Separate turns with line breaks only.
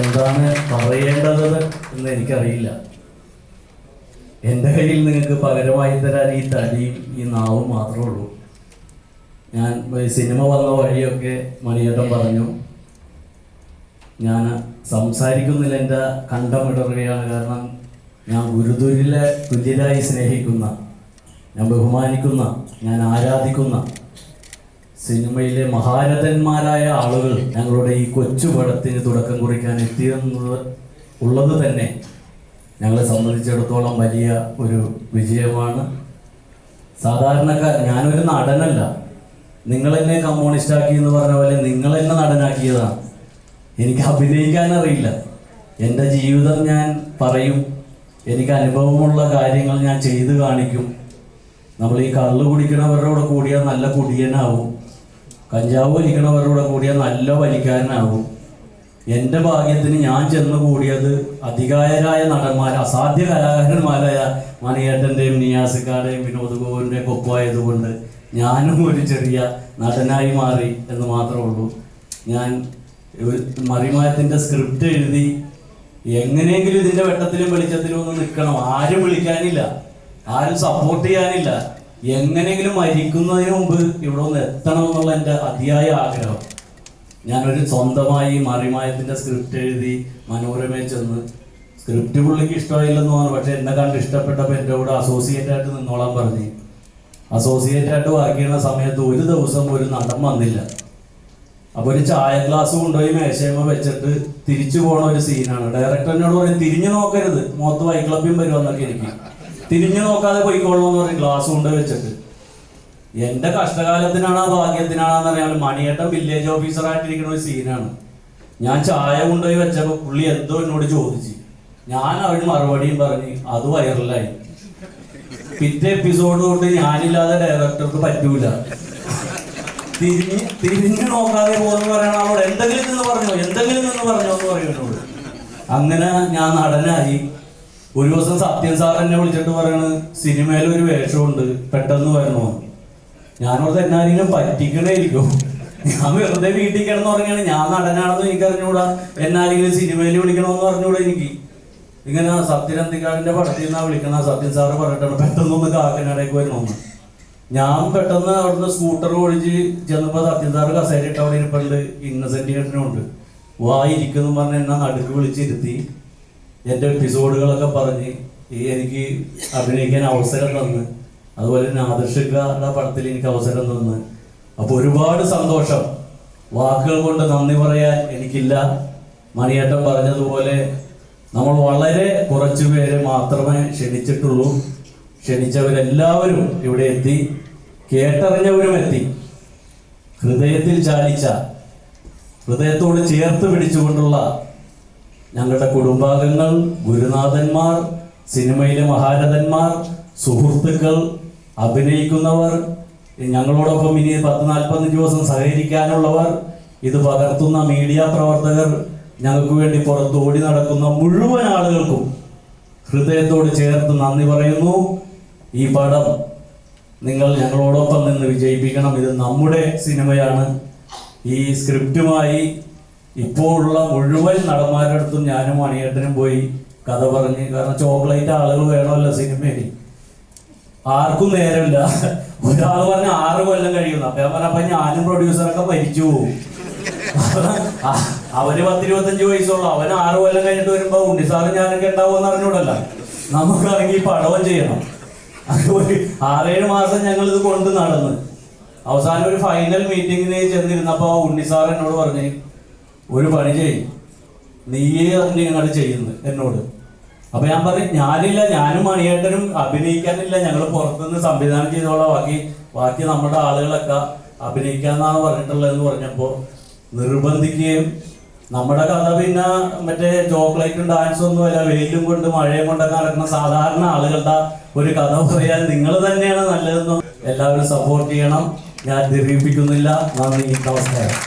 എന്താണ് പറയേണ്ടത് എന്ന് എനിക്കറിയില്ല. എന്റെ കയ്യിൽ നിങ്ങൾക്ക് പകരമായി തരാൻ ഈ തടിയും ഈ നാവും മാത്രമേ ഉള്ളൂ. ഞാൻ സിനിമ വന്ന വഴിയൊക്കെ മണിയേട്ടൻ പറഞ്ഞു. ഞാൻ സംസാരിക്കുന്നില്ല എന്റെ കണ്ടമിടറുകയാണ്. കാരണം ഞാൻ ഗുരുതുരിലെ തുല്യരായി സ്നേഹിക്കുന്ന ഞാൻ ബഹുമാനിക്കുന്ന ഞാൻ ആരാധിക്കുന്ന സിനിമയിലെ മഹാരഥന്മാരായ ആളുകൾ ഞങ്ങളുടെ ഈ കൊച്ചു പടത്തിന് തുടക്കം കുറിക്കാൻ എത്തിയെന്നത് ഉള്ളത് തന്നെ ഞങ്ങളെ സംബന്ധിച്ചിടത്തോളം വലിയ ഒരു വിജയമാണ്. സാധാരണക്കാർ ഞാനൊരു നടനല്ല. നിങ്ങളെന്നെ കമ്മ്യൂണിസ്റ്റ് ആക്കി എന്ന് പറഞ്ഞ പോലെ നിങ്ങൾ എന്നെ നടനാക്കിയതാണ്. എനിക്ക് അഭിനയിക്കാൻ അറിയില്ല എന്റെ ജീവിതം ഞാൻ പറയും. എനിക്ക് അനുഭവമുള്ള കാര്യങ്ങൾ ഞാൻ ചെയ്തു കാണിക്കും. നമ്മൾ ഈ കള്ളു കുടിക്കണവരുടെ കൂടെ കൂടിയാൽ നല്ല കുടിയനാവും. കഞ്ചാവ് വലിക്കണവരുടെ കൂടെ കൂടിയാൽ നല്ല വലിക്കാരനാകും. എന്റെ ഭാഗ്യത്തിന് ഞാൻ ചെന്ന് കൂടിയത് അധികായരായ നടന്മാർ അസാധ്യ കലാകാരന്മാരായ മണിയേട്ടന്റെയും നിയാസിക്കാരുടെയും വിനോദ് ഗോവിന്റെയും ഒപ്പമായതുകൊണ്ട് ഞാനും ഒരു ചെറിയ നടനായി മാറി എന്ന് മാത്രമേ ഉള്ളൂ. ഞാൻ മറിമായത്തിന്റെ സ്ക്രിപ്റ്റ് എഴുതി എങ്ങനെയെങ്കിലും ഇതിന്റെ വെട്ടത്തിലും വെളിച്ചത്തിലും ഒന്ന് നിൽക്കണം. ആരും വിളിക്കാനില്ല. ആരും സപ്പോർട്ട് ചെയ്യാനില്ല. എങ്ങനെയെങ്കിലും മരിക്കുന്നതിന് മുമ്പ് ഇവിടെ ഒന്ന് എത്തണം എന്നുള്ള എന്റെ അതിയായ ആഗ്രഹം. ഞാനൊരു സ്വന്തമായി മറിമായത്തിന്റെ സ്ക്രിപ്റ്റ് എഴുതി മനോരമയിൽ ചെന്ന് സ്ക്രിപ്റ്റ് പുള്ളിക്ക് ഇഷ്ടമായില്ലെന്ന് പറഞ്ഞു പക്ഷെ എന്നെ കണ്ട് ഇഷ്ടപ്പെട്ടപ്പോൾ എന്റെ കൂടെ അസോസിയേറ്റ് ആയിട്ട് നിന്നോളാൻ പറഞ്ഞു. അസോസിയേറ്റ് ആയിട്ട് വർക്ക് ചെയ്യുന്ന സമയത്ത് ഒരു ദിവസം ഒരു നടൻ വന്നില്ല. അപ്പൊ ഒരു ചായ ഗ്ലാസ് കൊണ്ടുപോയി മേശയമ്മ വെച്ചിട്ട് തിരിച്ചു പോണ ഒരു സീനാണ് ഡയറക്ടർ എന്നോട് പറയും തിരിഞ്ഞു നോക്കരുത്. മൊത്തം വൈക്ലബ്യം വരുമെന്നൊക്കെ എനിക്ക്. തിരിഞ്ഞു നോക്കാതെ പോയിക്കോളണമെന്ന് പറയും ഗ്ലാസ് കൊണ്ട് വെച്ചിട്ട്. എന്റെ കഷ്ടകാലത്തിനാണോ ഭാഗ്യത്തിനാണോന്ന് അറിയാൻ മണിയേട്ടൻ വില്ലേജ് ഓഫീസറായിട്ടിരിക്കുന്ന ഒരു സീനാണ് ഞാൻ ചായ കൊണ്ടുപോയി വെച്ചപ്പോ പുള്ളി എന്തോ എന്നോട് ചോദിച്ചു. ഞാൻ അവന് മറുപടിയും പറഞ്ഞു അത് വൈറലായി. പിറ്റേ എപ്പിസോഡ് കൊണ്ട് ഞാനില്ലാതെ ഡയറക്ടർക്ക് പറ്റൂല. തിരിഞ്ഞ് തിരിഞ്ഞു നോക്കാതെ പോകുന്ന പറയണ അവളോട് എന്തെങ്കിലും നിന്ന് പറഞ്ഞോ എന്തെങ്കിലും നിന്ന് പറഞ്ഞോ എന്ന് പറയുന്നോട് അങ്ങനെ ഞാൻ നടനായി. ഒരു ദിവസം സത്യൻ സാർ എന്നെ വിളിച്ചിട്ട് പറയണ് സിനിമയിൽ ഒരു വേഷമുണ്ട് പെട്ടെന്ന് വരണോ? ഞാനോട് എന്നാരെങ്കിലും പറ്റിക്കണേയിരിക്കും ഞാൻ വെറുതെ വീട്ടിൽ കിടന്ന് പറഞ്ഞാണ് ഞാൻ നടനാണെന്ന് എനിക്ക് അറിഞ്ഞൂടാ എന്നാരെങ്കിലും സിനിമയിൽ വിളിക്കണമെന്ന് പറഞ്ഞൂടാ എനിക്ക്. ഇങ്ങനെ സത്യനന്ദിക്കാടിന്റെ പടത്തിൽ നിന്നാ വിളിക്കണ സത്യൻ സാറ് പറഞ്ഞിട്ടാണ് പെട്ടെന്നൊന്ന് കാക്കനാടേക്ക് വരണമെന്ന് ഞാൻ പെട്ടെന്ന് അവിടുന്ന് സ്കൂട്ടർ ഓടിച്ച് ചെന്നപ്പോ സത്യൻ സാറ് കസേരിട്ട് അവിടെ ഇരിപ്പുണ്ട്. ഇന്നസെന്റ് ചേട്ടനുണ്ട് വായിരിക്കുന്നു പറഞ്ഞ എന്നെ നടുക്ക് വിളിച്ചിരുത്തി. എന്റെ എപ്പിസോഡുകളൊക്കെ പറഞ്ഞ് ഈ എനിക്ക് അഭിനയിക്കാൻ അവസരം തന്ന്. അതുപോലെ തന്നെ ആദർശിക്കാരുടെ പടത്തിൽ എനിക്ക് അവസരം തന്ന്. അപ്പോൾ ഒരുപാട് സന്തോഷം. വാക്കുകൾ കൊണ്ട് നന്ദി പറയാൻ എനിക്കില്ല. മണിയേട്ടൻ പറഞ്ഞതുപോലെ നമ്മൾ വളരെ കുറച്ചു പേരെ മാത്രമേ ക്ഷണിച്ചിട്ടുള്ളൂ. ക്ഷണിച്ചവരെല്ലാവരും ഇവിടെ എത്തി. കേട്ടറിഞ്ഞവരും എത്തി ഹൃദയത്തിൽ ചാലിച്ച ഹൃദയത്തോട് ചേർത്ത് പിടിച്ചുകൊണ്ടുള്ള ഞങ്ങളുടെ കുടുംബാംഗങ്ങൾ ഗുരുനാഥന്മാർ സിനിമയിലെ മഹാരഥന്മാർ സുഹൃത്തുക്കൾ അഭിനയിക്കുന്നവർ ഞങ്ങളോടൊപ്പം ഇനി പത്ത് നാൽപ്പത്തഞ്ച് ദിവസം സഹകരിക്കാനുള്ളവർ ഇത് പകർത്തുന്ന മീഡിയ പ്രവർത്തകർ ഞങ്ങൾക്ക് വേണ്ടി പുറത്ത് ഓടി നടക്കുന്ന മുഴുവൻ ആളുകൾക്കും ഹൃദയത്തോട് ചേർത്ത് നന്ദി പറയുന്നു. ഈ പടം നിങ്ങൾ ഞങ്ങളോടൊപ്പം നിന്ന് വിജയിപ്പിക്കണം. ഇത് നമ്മുടെ സിനിമയാണ്. ഈ സ്ക്രിപ്റ്റുമായി ഇപ്പോൾ ഉള്ള മുഴുവൻ നടന്മാരുടെ അടുത്തും ഞാനും മണിയേട്ടനും പോയി കഥ പറഞ്ഞ്. കാരണം ചോക്ലേറ്റ് ആളുകൾ വേണമല്ലോ സിനിമയിൽ. ആർക്കും നേരമില്ല. ഒരാൾ പറഞ്ഞ ആറ് കൊല്ലം കഴിയുന്നു. അപ്പൊ ഞാൻ പറഞ്ഞപ്പോ ഞാനും പ്രൊഡ്യൂസറൊക്കെ മരിച്ചു പോകും അവന് പത്തിരുപത്തഞ്ച് വയസ്സുള്ളൂ. അവൻ ആറ് കൊല്ലം കഴിഞ്ഞിട്ട് വരുമ്പോ ഉണ്ണിസാറും ഞാനൊക്കെ ഉണ്ടാവുമെന്ന് അറിഞ്ഞൂടല്ല നമുക്കാണെങ്കിൽ ഈ പടവും ചെയ്യണം ആറേഴ് മാസം ഞങ്ങൾ ഇത് കൊണ്ട് നടന്ന്. അവസാനം ഒരു ഫൈനൽ മീറ്റിങ്ങിന് ചെന്നിരുന്നപ്പോ ഉണ്ണിസാർ എന്നോട് പറഞ്ഞു ഒരു പണി നീയേ തന്നെ ഇങ്ങോട്ട് ചെയ്യുന്നത് എന്നോട്. അപ്പൊ ഞാൻ പറയും ഞാനില്ല ഞാനും മണിയേട്ടനും അഭിനയിക്കാനില്ല. ഞങ്ങൾ പുറത്തുനിന്ന് സംവിധാനം ചെയ്തോളാം. ബാക്കി ബാക്കി നമ്മുടെ ആളുകളൊക്കെ അഭിനയിക്കാന്നാണ് പറഞ്ഞിട്ടുള്ളതെന്ന് പറഞ്ഞപ്പോ നിർബന്ധിക്കുകയും നമ്മുടെ കഥ പിന്നെ മറ്റേ ചോക്ലേറ്റും ഡാൻസും ഒന്നും അല്ല വെയിലും കൊണ്ട് മഴയും കൊണ്ടൊക്കെ നടക്കുന്ന സാധാരണ ആളുകളുടെ ഒരു കഥ പറയാൻ നിങ്ങൾ തന്നെയാണ് നല്ലതെന്നും എല്ലാവരും സപ്പോർട്ട് ചെയ്യണം. ഞാൻ ദീർഘിപ്പിക്കുന്നില്ല. നന്ദി നമസ്കാരം.